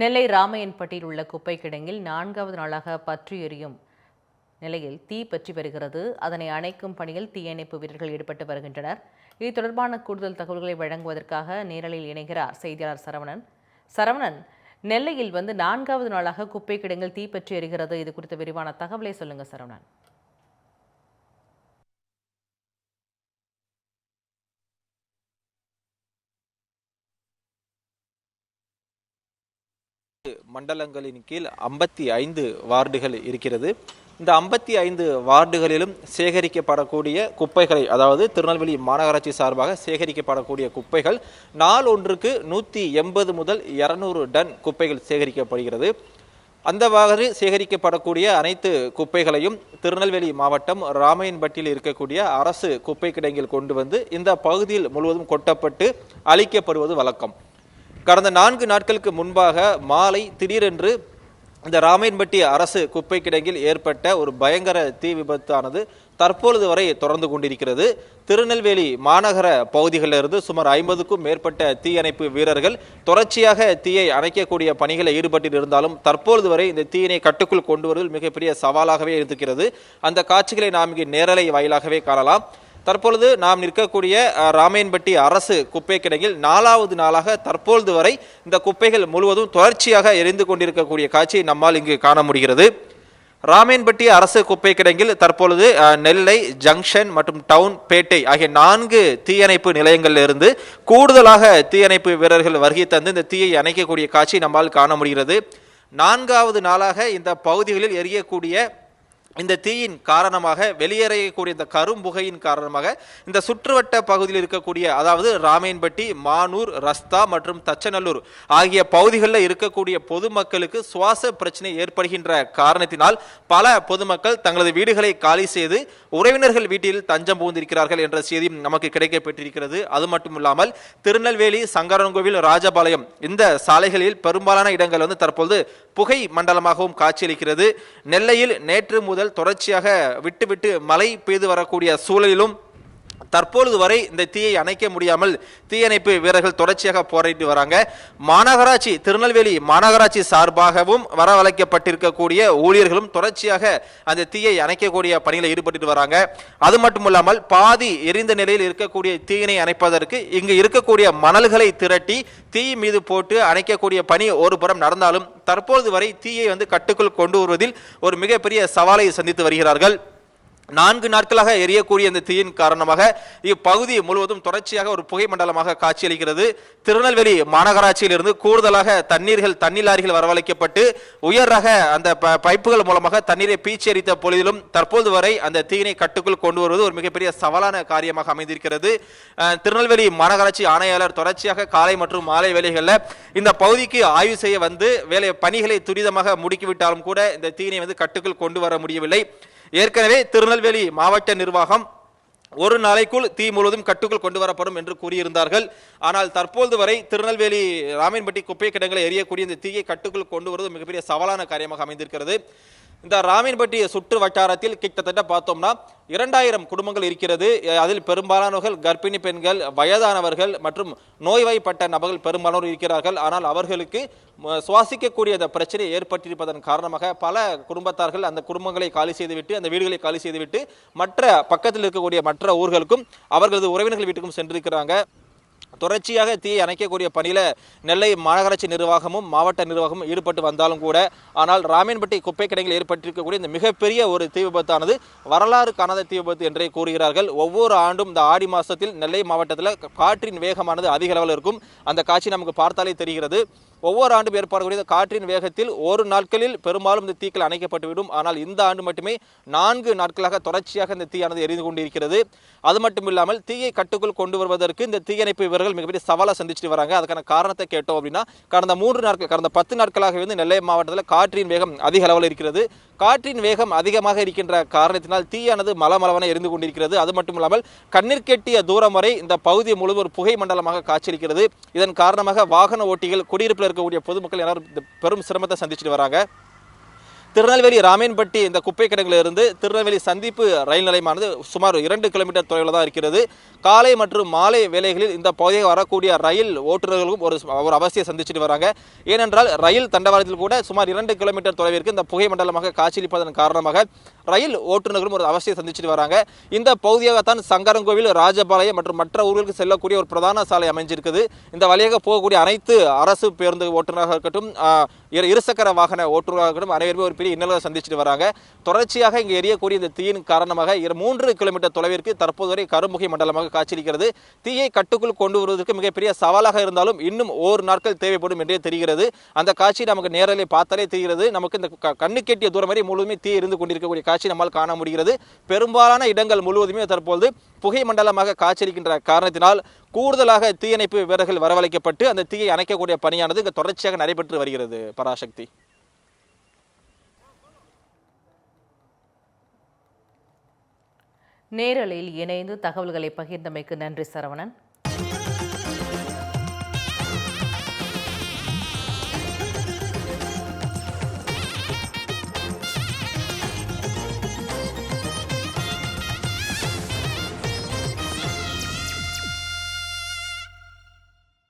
நெல்லை ராமையன்பட்டியில் உள்ள குப்பை கிடங்கில் நான்காவது நாளாக பற்றி எரியும் நிலையில் தீ பற்றி வருகிறது. அதனை அணைக்கும் பணியில் தீயணைப்பு வீரர்கள் ஈடுபட்டு வருகின்றனர். இது தொடர்பான கூடுதல் தகவல்களை வழங்குவதற்காக நேரலில் இணைகிறார் செய்தியாளர் சரவணன். சரவணன் நெல்லையில் வந்து நான்காவது நாளாக குப்பை கிடங்கில் தீ பற்றி எரிகிறது. இது குறித்த விரிவான தகவலை சொல்லுங்கள் சரவணன். மண்டலங்களின் கீழ் ஐம்பத்தி ஐந்து வார்டுகள் இருக்கிறது. இந்த ஐம்பத்தி ஐந்து வார்டுகளிலும் சேகரிக்கப்படக்கூடிய குப்பைகளை அதாவது திருநெல்வேலி மாநகராட்சி சார்பாக சேகரிக்கப்படக்கூடிய குப்பைகள் நாள் ஒன்றுக்கு நூற்றி எண்பது முதல் இரநூறு டன் குப்பைகள் சேகரிக்கப்படுகிறது. அந்த வகை சேகரிக்கப்படக்கூடிய அனைத்து குப்பைகளையும் திருநெல்வேலி மாவட்டம் ராமையன்பட்டியில் இருக்கக்கூடிய அரசு குப்பை கிடங்கில் கொண்டு வந்து இந்த பகுதியில் முழுவதும் கொட்டப்பட்டு அழிக்கப்படுவது வழக்கம். கடந்த நான்கு நாட்களுக்கு முன்பாக மாலை திடீரென்று இந்த ராமையன்பட்டி அரசு குப்பை கிடங்கில் ஏற்பட்ட ஒரு பயங்கர தீ விபத்தானது தற்பொழுது வரை தொடர்ந்து கொண்டிருக்கிறது. திருநெல்வேலி மாநகர பகுதிகளில் இருந்து சுமார் ஐம்பதுக்கும் மேற்பட்ட தீயணைப்பு வீரர்கள் தொடர்ச்சியாக தீயை அணைக்கக்கூடிய பணிகளில் ஈடுபட்டு இருந்தாலும் தற்பொழுது வரை இந்த தீயினை கட்டுக்குள் கொண்டு வருவதில் மிகப்பெரிய சவாலாகவே இருக்கிறது அந்த காட்சிகளை நாம் இங்கே நேரலை வாயிலாகவே காணலாம். தற்பொழுது நாம் நிற்கக்கூடிய ராமையன்பட்டி அரசு குப்பை கிடங்கில் நாலாவது நாளாக தற்பொழுது வரை இந்த குப்பைகள் முழுவதும் தொடர்ச்சியாக எரிந்து கொண்டிருக்கக்கூடிய காட்சியை நம்மால் இங்கு காண முடிகிறது. ராமேன்பட்டி அரசு குப்பை கிடங்கில் தற்பொழுது நெல்லை ஜங்ஷன் மற்றும் டவுன் பேட்டை ஆகிய நான்கு தீயணைப்பு நிலையங்களில் இருந்து கூடுதலாக தீயணைப்பு வீரர்கள் வருகை தந்து இந்த தீயை அணைக்கக்கூடிய காட்சி நம்மால் காண முடிகிறது. நான்காவது நாளாக இந்த பகுதிகளில் எரியக்கூடிய இந்த தீயின் காரணமாக வெளியேறக்கூடிய இந்த கரும்புகையின் காரணமாக இந்த சுற்றுவட்ட பகுதியில் இருக்கக்கூடிய அதாவது ராமேன்பட்டி மானூர் ரஸ்தா மற்றும் தச்சநல்லூர் ஆகிய பகுதிகளில் இருக்கக்கூடிய பொதுமக்களுக்கு சுவாச பிரச்சனை ஏற்படுகின்ற காரணத்தினால் பல பொதுமக்கள் தங்களது வீடுகளை காலி செய்து உறவினர்கள் வீட்டில் தஞ்சம் புகுந்திருக்கிறார்கள் என்ற செய்தி நமக்கு கிடைக்கப்பெற்றிருக்கிறது. அது மட்டும் இல்லாமல் திருநெல்வேலி சங்கரன்கோவில் ராஜபாளையம் இந்த சாலைகளில் பெரும்பாலான இடங்கள் வந்து தற்பொழுது புகை மண்டலமாகவும் காட்சியளிக்கிறது. நெல்லையில் நேற்று முதல் தொடர்ச்சியாக விட்டு விட்டு மழை பெய்து வரக்கூடிய சூழலிலும் தற்பொழுது வரை இந்த தீயை அணைக்க முடியாமல் தீயணைப்பு வீரர்கள் தொடர்ச்சியாக போராடி வராங்க. மாநகராட்சி திருநெல்வேலி மாநகராட்சி சார்பாகவும் வரவழைக்கப்பட்டிருக்கக்கூடிய ஊழியர்களும் தொடர்ச்சியாக அந்த தீயை அணைக்கக்கூடிய பணியில் ஈடுபட்டு வராங்க. அது மட்டும் இல்லாமல் பாதி எரிந்த நிலையில் இருக்கக்கூடிய தீயினை அணைப்பதற்கு இங்கு இருக்கக்கூடிய மணல்களை திரட்டி தீ மீது போட்டு அணைக்கக்கூடிய பணி ஒரு புறம் நடந்தாலும் தற்பொழுது வரை தீயை வந்து கட்டுக்குள் கொண்டு வருவதில் ஒரு மிகப்பெரிய சவாலை சந்தித்து வருகிறார்கள். நான்கு நாட்களாக எரியக்கூடிய இந்த தீயின் காரணமாக இப்பகுதி முழுவதும் தொடர்ச்சியாக ஒரு புகை மண்டலமாக காட்சியளிக்கிறது. திருநெல்வேலி மாநகராட்சியிலிருந்து கூடுதலாக தண்ணீர்கள் தண்ணீர் லாரிகள் வரவழைக்கப்பட்டு உயர் ரக அந்த ப- பைப்புகள் மூலமாக தண்ணீரை பீச்சரித்த பொழுதிலும் தற்போது வரை அந்த தீயினை கட்டுக்குள் கொண்டு வருவது ஒரு மிகப்பெரிய சவாலான காரியமாக அமைந்திருக்கிறது. திருநெல்வேலி மாநகராட்சி ஆணையாளர் தொடர்ச்சியாக காலை மற்றும் மாலை வேலைகளில் இந்த பகுதிக்கு ஆய்வு செய்ய வந்து வேலை பணிகளை துரிதமாக முடுக்கிவிட்டாலும் கூட இந்த தீயினை வந்து கட்டுக்குள் கொண்டு வர முடியவில்லை. ஏற்கனவே திருநெல்வேலி மாவட்ட நிர்வாகம் ஒரு நாளைக்குள் தீ முழுவதும் கட்டுக்குள் கொண்டு வரப்படும் என்று கூறியிருந்தார்கள். ஆனால் தற்போது வரை திருநெல்வேலி ராமன்பட்டி குப்பை கிடங்களை எரியக்கூடிய இந்த தீயை கட்டுக்குள் கொண்டு வருவது மிகப்பெரிய சவாலான காரியமாக அமைந்திருக்கிறது. இந்த ராமின்பட்டி சுற்று வட்டாரத்தில் கிட்டத்தட்ட பார்த்தோம்னா இரண்டாயிரம் குடும்பங்கள் இருக்கிறது. அதில் பெரும்பாலானவர்கள் கர்ப்பிணி பெண்கள் வயதானவர்கள் மற்றும் நோய்வாய்ப்பட்ட நபர்கள் பெரும்பாலானோர் இருக்கிறார்கள். ஆனால் அவர்களுக்கு சுவாசிக்கக்கூடிய அந்த பிரச்சனை ஏற்பட்டிருப்பதன் காரணமாக பல குடும்பத்தார்கள் அந்த குடும்பங்களை காலி செய்துவிட்டு அந்த வீடுகளை காலி செய்துவிட்டு மற்ற பக்கத்தில் இருக்கக்கூடிய மற்ற ஊர்களுக்கும் அவர்களது உறவினர்கள் வீட்டுக்கும் சென்றிருக்கிறாங்க. தொடர்ச்சியாக தீயை அணைக்கக்கூடிய பணியில் நெல்லை மாநகராட்சி நிர்வாகமும் மாவட்ட நிர்வாகமும் ஈடுபட்டு வந்தாலும் கூட ஆனால் ராமேன்பட்டி குப்பை கிடங்கில் ஏற்பட்டிருக்கக்கூடிய இந்த மிகப்பெரிய ஒரு தீ விபத்தானது வரலாறு காணாத தீ விபத்து என்றே கூறுகிறார்கள். ஒவ்வொரு ஆண்டும் இந்த ஆடி மாதத்தில் நெல்லை மாவட்டத்தில் காற்றின் வேகமானது அதிக அளவில் இருக்கும். அந்த காட்சி நமக்கு பார்த்தாலே தெரிகிறது. ஒவ்வொரு ஆண்டும் ஏற்படக்கூடிய காற்றின் வேகத்தில் ஒரு நாட்களில் பெரும்பாலும் இந்த தீக்கள் அணைக்கப்பட்டுவிடும். ஆனால் இந்த ஆண்டு மட்டுமே நான்கு நாட்களாக தொடர்ச்சியாக இந்த தீயானது எரிந்து கொண்டிருக்கிறது. அது மட்டும் இல்லாமல் தீயை கட்டுக்குள் கொண்டு வருவதற்கு இந்த தீயணைப்பு வீரர்கள் மிகப்பெரிய சவாலை சந்திச்சுட்டு வராங்க. அதுக்கான காரணத்தை கேட்டோம் அப்படின்னா கடந்த மூன்று நாட்கள் கடந்த பத்து நாட்களாக வந்து நெல்லை மாவட்டத்தில் காற்றின் வேகம் அதிக அளவில் இருக்கிறது. காற்றின் வேகம் அதிகமாக இருக்கின்ற காரணத்தினால் தீயானது மலமளவன எரிந்து கொண்டிருக்கிறது. அது மட்டும் இல்லாமல் கண்ணீர் கெட்டிய தூரம் வரை இந்த பகுதி முழுவதும் ஒரு புகை மண்டலமாக காட்சியளிக்கிறது. இதன் காரணமாக வாகன ஓட்டிகள் குடியிருப்பில் இருக்கக்கூடிய பொதுமக்கள் எல்லாரும் பெரும் சிரமத்தை சந்திச்சுட்டு வராங்க. திருநெல்வேலி ராமேன்பட்டி இந்த குப்பை கிடங்கிலிருந்து திருநெல்வேலி சந்திப்பு ரயில் நிலையமானது சுமார் இரண்டு கிலோமீட்டர் தொலைவில் தான் இருக்கிறது. காலை மற்றும் மாலை வேலைகளில் இந்த பகுதியை வரக்கூடிய ரயில் ஓட்டுநர்களுக்கும் ஒரு ஒரு அவசியம் சந்திச்சுட்டு வராங்க. ஏனென்றால் ரயில் தண்டவாளத்தில் கூட சுமார் இரண்டு கிலோமீட்டர் தொலைவிற்கு இந்த புகை மண்டலமாக காட்சியளிப்பதன் காரணமாக ரயில் ஓட்டுநர்களும் ஒரு அவசியம் சந்திச்சுட்டு வராங்க. இந்த பகுதியாகத்தான் சங்கரங்கோவில் ராஜபாளையம் மற்றும் மற்ற ஊர்களுக்கு செல்லக்கூடிய ஒரு பிரதான சாலை அமைஞ்சிருக்குது. இந்த வழியாக போகக்கூடிய அனைத்து அரசு பேருந்து ஓட்டுநராக இருக்கட்டும் இரு இருசக்கர வாகன ஓட்டுநராக இருக்கட்டும் அனைவருமே ஒரு பெரிய இன்னல்களை சந்திச்சுட்டு வராங்க. தொடர்ச்சியாக இங்கே எரியக்கூடிய இந்த தீயின் காரணமாக இரு- மூன்று கிலோமீட்டர் தொலைவிற்கு தற்போது வரை கரும்புகை மண்டலமாக காட்சியளிக்கிறது. தீயை கட்டுக்குள் கொண்டு வருவதற்கு மிகப்பெரிய சவாலாக இருந்தாலும் இன்னும் ஓர் நாட்கள் தேவைப்படும் என்றே தெரிகிறது. அந்த காட்சி நமக்கு நேரலை பார்த்தாலே தெரிகிறது. நமக்கு இந்த க- கண்ணு கெட்டிய தூரம் வரை முழுவதுமே தீ இருந்து கொண்டிருக்கக்கூடிய காட்சி நம்மால் காண முடிகிறது. பெரும்பாலான இடங்கள் முழுவதுமே தற்போது புகை மண்டலமாக காய்ச்சலிக்கின்ற காரணத்தினால் கூடுதலாக தீயணைப்பு வீரர்கள் வரவழைக்கப்பட்டு அந்த தீயை அணைக்கக்கூடிய பணியானது இங்கு தொடர்ச்சியாக நடைபெற்று வருகிறது. பராசக்தி. நேரலில் இணைந்து தகவல்களை பகிர்ந்தமைக்கு நன்றி சரவணன்.